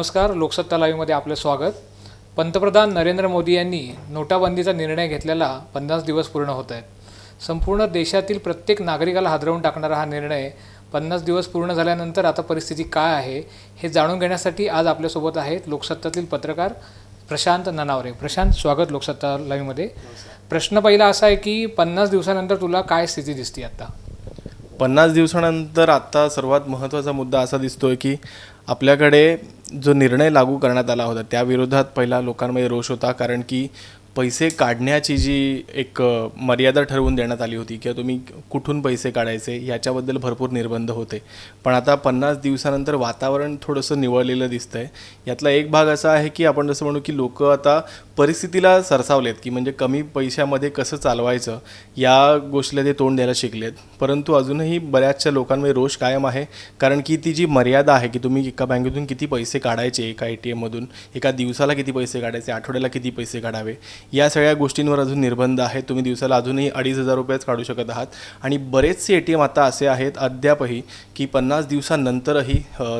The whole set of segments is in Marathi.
नमस्कार लोकसत्ता लाईव्हमध्ये आपलं स्वागत. पंतप्रधान नरेंद्र मोदी यांनी नोटाबंदीचा निर्णय घेतलेला पन्नास दिवस पूर्ण होत आहेत. संपूर्ण देशातील प्रत्येक नागरिकाला हादरवून टाकणारा हा निर्णय पन्नास दिवस पूर्ण झाल्यानंतर आता परिस्थिती काय आहे हे जाणून घेण्यासाठी आज आपल्यासोबत आहेत लोकसत्तातील पत्रकार प्रशांत ननावरे. प्रशांत स्वागत लोकसत्ता लाईव्हमध्ये. प्रश्न पहिला असा आहे की पन्नास दिवसानंतर तुला काय स्थिती दिसते आता? पन्नास दिवसानंतर आत्ता सर्वात महत्त्वाचा मुद्दा असा दिसतोय की आपल्याकडे जो निर्णय लागू करण्यात आला होता त्याविरोधात पहिला लोकांमध्ये रोष होता कारण की पैसे काढण्याची जी एक मर्यादा ठरवून देण्यात आली होती किंवा तुम्ही कुठून पैसे काढायचे याच्याबद्दल भरपूर निर्बंध होते. पण आता पन्नास दिवसानंतर वातावरण थोडंसं निवळलेलं दिसतं आहे यातला एक भाग असा आहे की आपण जसं म्हणू की लोक आता परिस्थितीला सरसावलेत की म्हणजे कमी पैशामध्ये कसं चालवायचं या गोष्टीला ते तोंड द्यायला शिकलेत. परंतु अजूनही बऱ्याचशा लोकांमध्ये रोष कायम आहे. कारण की ती जी मर्यादा आहे की तुम्ही एका बँकेतून किती पैसे काढायचे एका ए टी एममधून एका दिवसाला किती पैसे काढायचे आठवड्याला किती पैसे काढावे या सगळ्या गोष्टींवर अजून निर्बंध आहेत. तुम्ही दिवसाला अजूनही अडीच हजार रुपयेच काढू शकत आहात. आणि बरेचसे ए टी एम आता असे आहेत अद्यापही की पन्नास दिवसानंतरही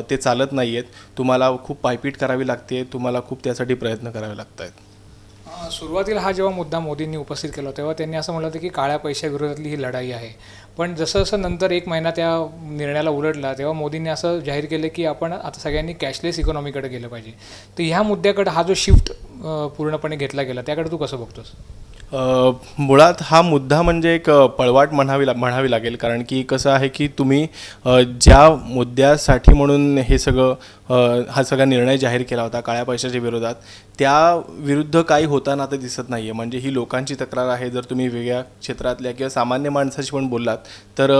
ते चालत नाही आहेत तुम्हाला खूप पायपीट करावी लागते. तुम्हाला खूप त्यासाठी प्रयत्न करावे लागत आहेत सुरुवातीला हा जेव्हा मुद्दा मोदींनी उपस्थित केला तेव्हा त्यांनी असं म्हटलं होतं की काळ्या पैशाविरोधातली ही लढाई आहे. पण जसं जसं नंतर एक महिना त्या निर्णयाला उलटला तेव्हा मोदींनी असं जाहीर केलं की आपण आता सगळ्यांनी कॅशलेस इकॉनॉमीकडे गेलं पाहिजे. तर ह्या मुद्द्याकडे हा जो शिफ्ट पूर्णपणे घेतला गेला. त्याकडे तू कसं बघतोस? मुळात हा मुद्दा म्हणजे एक पळवाट म्हणावी ला म्हणावी लागेल. कारण की कसं आहे की तुम्ही ज्या मुद्द्यासाठी म्हणून हे सगळं हा सगळा निर्णय जाहीर केला होता काळ्या पैशाच्या विरोधात. त्या विरुद्ध काही होताना आता दिसत नाही आहे म्हणजे ही लोकांची तक्रार आहे. जर तुम्ही वेगळ्या क्षेत्रातल्या किंवा सामान्य माणसाशी पण बोललात तर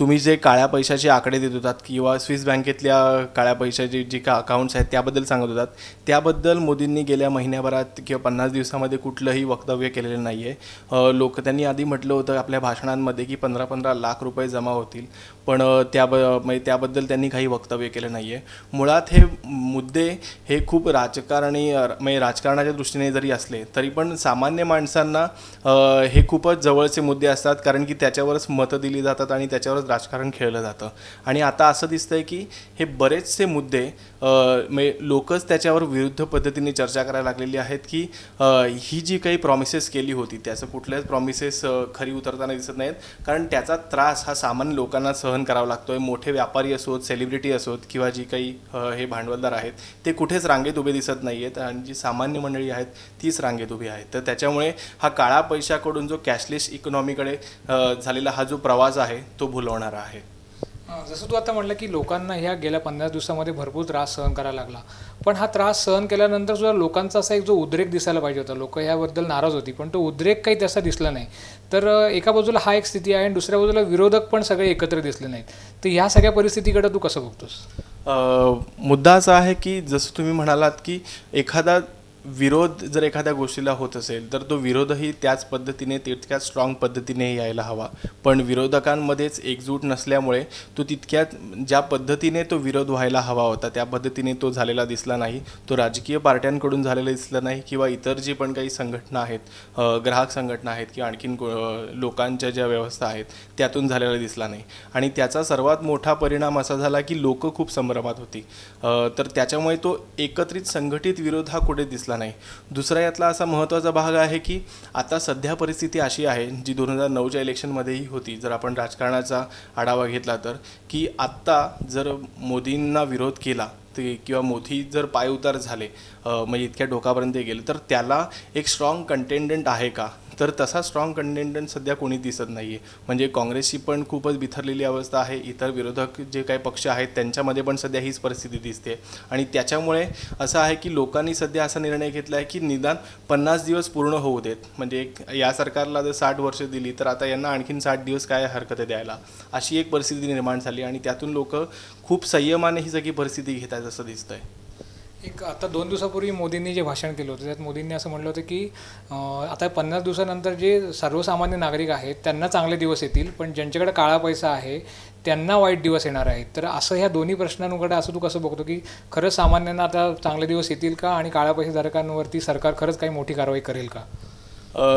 तुम्ही जे काळ्या पैशाचे आकडे देत होतात किंवा स्विस बँकेतल्या काळ्या पैशाचे जे का अकाउंट्स आहेत त्याबद्दल सांगत होतात त्याबद्दल मोदींनी गेल्या महिन्याभरात किंवा पन्नास दिवसामध्ये कुठलंही वक्तव्य केलेलं नाही आहे लोक त्यांनी आधी म्हटलं होतं आपल्या भाषणांमध्ये की पंधरा पंधरा लाख रुपये जमा होतील पण त्या त्याब म्हणजे त्याबद्दल त्यांनी काही वक्तव्य केलं नाही आहे मुळात हे मुद्दे हे खूप राजकारणी म्हणजे राजकारणाच्या दृष्टीने जरी असले तरी पण सामान्य माणसांना हे खूपच जवळचे मुद्दे असतात कारण की त्याच्यावरच मतं दिली जातात आणि त्याच्यावरच राजकारण खेळलं जातं. आणि आता असं दिसतंय की हे बरेचसे मुद्दे म्हणजे लोकच त्याच्यावर विरुद्ध पद्धतीने चर्चा करायला लागलेली आहेत की ही जी काही प्रॉमिसेस केली होती त्याचं कुठल्याच प्रॉमिसेस खरी उतरताना दिसत नाहीत. कारण त्याचा त्रास हा सामान्य लोकांना सहन करावा लागतोय. मोठे व्यापारी असोत सेलिब्रिटी असोत किंवा जी काही हे हे भांडवलदार आहेत ते कुठेच रांगेत उभे दिसत नाही आहेत आणि जी सामान्य मंडळी आहेत तीच रांगेत उभी आहेत. तर त्याच्यामुळे हा काळा पैशाकडून जो कॅशलेस इकॉनॉमीकडे झालेला हा जो प्रवास आहे तो भुलवणारा आहे. जसं तू आता म्हटलं की लोकांना ह्या गेल्या पन्नास दिवसामध्ये भरपूर त्रास सहन करायला लागला. पण हा त्रास सहन केल्यानंतर सुद्धा लोकांचा असा एक जो उद्रेक दिसायला पाहिजे होता. लोक ह्याबद्दल नाराज होती पण तो उद्रेक काही तसा दिसला नाही. तर एका बाजूला हा एक स्थिती आहे आणि दुसऱ्या बाजूला विरोधक पण सगळे एकत्र दिसले नाहीत. तर ह्या सगळ्या परिस्थितीकडे तू कसं बघतोस? मुद्दा असा आहे की जसं तुम्ही म्हणालात की एखादा विरोध जर एखाद्या गोष्टीला होत असेल तर तो विरोधही त्याच पद्धतीने तितक्याच स्ट्रॉंग पद्धतीने यायला हवा. पण विरोधकांमध्येच एकजूट नसल्यामुळे तो तितक्यात ज्या पद्धतीने तो विरोध व्हायला हवा होता त्या पद्धतीने तो झालेला दिसला नाही. तो राजकीय पार्ट्यांकडून झालेला दिसला नाही किंवा इतर जी पण काही संघटना आहेत ग्राहक संघटना आहेत किंवा आणखीन लोकांच्या ज्या व्यवस्था आहेत त्यातून झालेला दिसला नाही. आणि त्याचा सर्वात मोठा परिणाम असा झाला की लोकं खूप संभ्रमात होती. तर त्याच्यामुळे तो एकत्रित संघटित विरोध हा कुठे दिसला नाही. दुसरा यातला असा महत्त्वाचा भाग आहे की आता सध्या परिस्थिती अशी आहे जी दोन हजार नऊच्या इलेक्शनमध्येही होती. जर आपण राजकारणाचा आढावा घेतला तर की आत्ता जर मोदींना विरोध केला ते किंवा मोदी जर पायउतार झाले म्हणजे इतक्या डोकापर्यंत गेले तर त्याला एक स्ट्रॉंग कंटेंडंट आहे का? तर तसा स्ट्रॉंग कंटेंडंट सध्या कोणी दिसत नाही आहे म्हणजे काँग्रेसची पण खूपच बिथरलेली अवस्था आहे. इतर विरोधक जे काही पक्ष आहेत त्यांच्यामध्ये पण सध्या हीच परिस्थिती दिसते. आणि त्याच्यामुळे असं आहे की लोकांनी सध्या असा निर्णय घेतला आहे की निदान पन्नास दिवस पूर्ण होऊ देत. म्हणजे या सरकारला जर साठ वर्ष दिली तर आता यांना आणखीन साठ दिवस काय हरकत आहे द्यायला? अशी एक परिस्थिती निर्माण झाली आणि त्यातून लोक खूप संयमाने ही सगळी परिस्थिती घेत आहेत असं दिसतंय. एक आता दोन दिवसापूर्वी मोदींनी जे भाषण केलं होतं त्यात मोदींनी असं म्हटलं होतं की आता पन्नास दिवसानंतर जे सर्वसामान्य नागरिक आहेत त्यांना चांगले दिवस येतील पण ज्यांच्याकडे काळा पैसा आहे त्यांना वाईट दिवस येणार आहेत. तर असं ह्या दोन्ही प्रश्नांकडे असं तू कसं बघतो की खरंच सामान्यांना आता चांगले दिवस येतील का आणि काळ्या पैसेधारकांवरती सरकार खरंच काही मोठी कारवाई करेल का?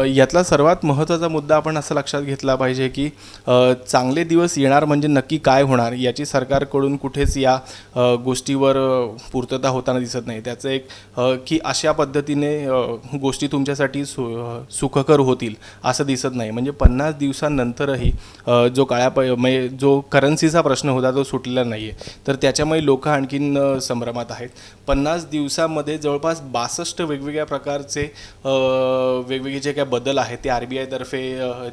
यातला सर्वात महत्त्वाचा मुद्दा आपण असं लक्षात घेतला पाहिजे की चांगले दिवस येणार म्हणजे नक्की काय होणार याची सरकारकडून कुठेच या गोष्टीवर पूर्तता होताना दिसत नाही. त्याचं एक की अशा पद्धतीने गोष्टी तुमच्यासाठी सु सुखकर होतील असं दिसत नाही. म्हणजे पन्नास दिवसांनंतरही जो काळ्या प म्हणजे जो करन्सीचा प्रश्न होता तो सुटलेला नाही आहे तर त्याच्यामुळे लोक आणखीन संभ्रमात आहेत. पन्नास दिवसामध्ये जवळपास बासष्ट वेगवेगळ्या प्रकारचे वेगवेगळे जे काय बदल आहेत ते आर बी आयतर्फे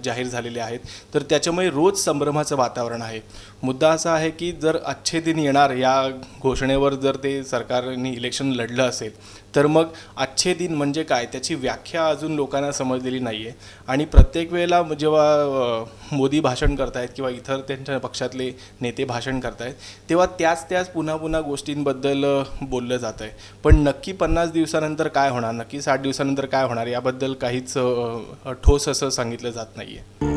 जाहीर झालेले आहेत. तर त्याच्यामुळे रोज संभ्रमाचं वातावरण आहे. मुद्दा असा आहे की जर अच्छे दिन येणार या घोषणेवर जर ते सरकारने इलेक्शन लढलं असेल तर मग आजचे दिन म्हणजे काय? त्याची व्याख्या अजून लोकांना समजलेली नाही आहे आणि प्रत्येक वेळेला जेव्हा मोदी भाषण करतायत किंवा इतर त्यांच्या पक्षातले नेते भाषण करतायत तेव्हा त्याच त्याच पुन्हा पुन्हा गोष्टींबद्दल बोललं जात आहे पण नक्की पन्नास दिवसानंतर काय होणार? नक्की साठ दिवसानंतर काय होणार? याबद्दल काहीच ठोस असं सांगितलं जात नाही आहे